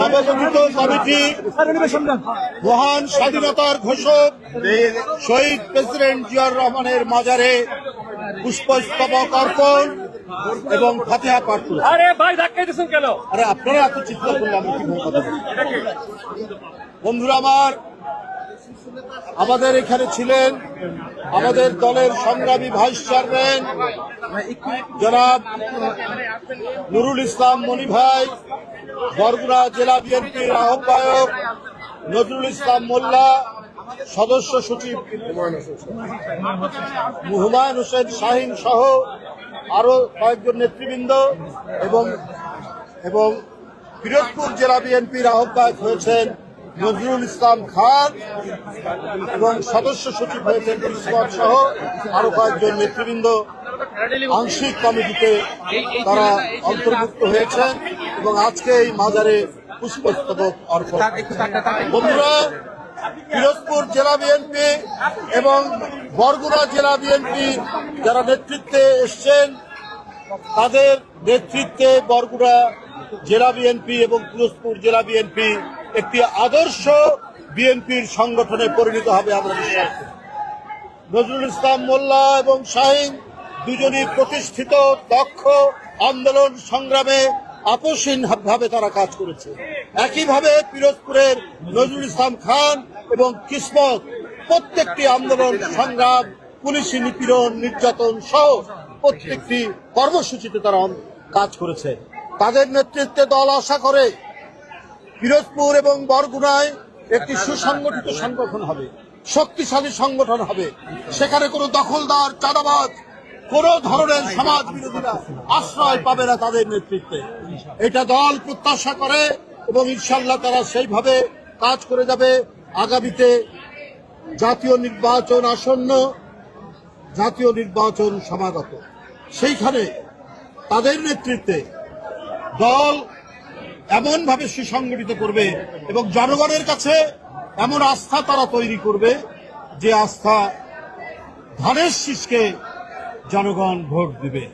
নবগঠিত কমিটি মহান স্বাধীনতার ঘোষক শহীদ প্রেসিডেন্ট জিয়ার রহমানের মাজারে পুষ্পস্তবক অর্পণ এবং ফাতেহা পাঠ আরে ভাই ধাক্কা দিচ্ছেন কেন আরে আপনারা এত চিন্তা করলে আমি কীভাবে কথা বলব? বন্ধুরা আমার আমাদের এখানে ছিলেন আমাদের দলের সংগ্রামী ভাইস চেয়ারম্যান জনাব নুরুল ইসলাম মনি ভাই, বরগুনা জেলা বিএনপির আহ্বায়ক নজরুল ইসলাম মোল্লা, সদস্য সচিব হুমায়ুন হোসেন শাহিন সহ আরও কয়েকজন নেতৃবৃন্দ এবং এবং পিরোজপুর জেলা বিএনপির আহ্বায়ক হয়েছেন নজরুল ইসলাম খান এবং সদস্য সচিব হয়েছেন ইসলাম সহ আরও কয়েকজন নেতৃবৃন্দ আংশিক কমিটিতে তারা অন্তর্ভুক্ত হয়েছেন এবং আজকে এই মাজারে পুষ্পস্তবক অর্পণ বন্ধুরা, পিরোজপুর জেলা বিএনপি এবং বরগুনা জেলা বিএনপি যারা নেতৃত্বে এসছেন, তাদের নেতৃত্বে বরগুনা জেলা বিএনপি এবং পিরোজপুর জেলা বিএনপি একটি আদর্শ বিএনপির সংগঠনে পরিণত হবে আমরা বিশ্বাস করি। নজরুল ইসলাম মোল্লা এবং শাহিন দুজনই প্রতিষ্ঠিত, দক্ষ, আন্দোলন সংগ্রামে আপোষহীন ভাবে তারা কাজ করেছে একইভাবে পিরোজপুরের নজরুল ইসলাম খান এবং কিসমত প্রত্যেকটি আন্দোলন, সংগ্রাম, পুলিশি নিপীড়ন, নির্যাতন সহ প্রত্যেকটি কর্মসূচিতে তারা কাজ করেছে তাদের নেতৃত্বে দল আশা করে পিরোজপুর এবং বরগুনায় একটি সুসংগঠিত সংগঠন হবে, শক্তিশালী সংগঠন হবে। সেখানে কোনো দখলদার, চাঁদাবাজ, কোন ধরনের সমাজ বিরোধীরা আশ্রয় পাবে না তাদের নেতৃত্বে। এটা দল প্রত্যাশা করে এবং ইনশাল্লাহ তারা সেইভাবে কাজ করে যাবে। আগামীতে জাতীয় নির্বাচন আসন্ন, জাতীয় নির্বাচন সমাগত সেইখানে তাদের নেতৃত্বে দল এমনভাবে সুসংগঠিত করবে এবং জনগণের কাছে এমন আস্থা তারা তৈরি করবে যে আস্থা ধানের শীষকে জনগণ ভোট দিবে।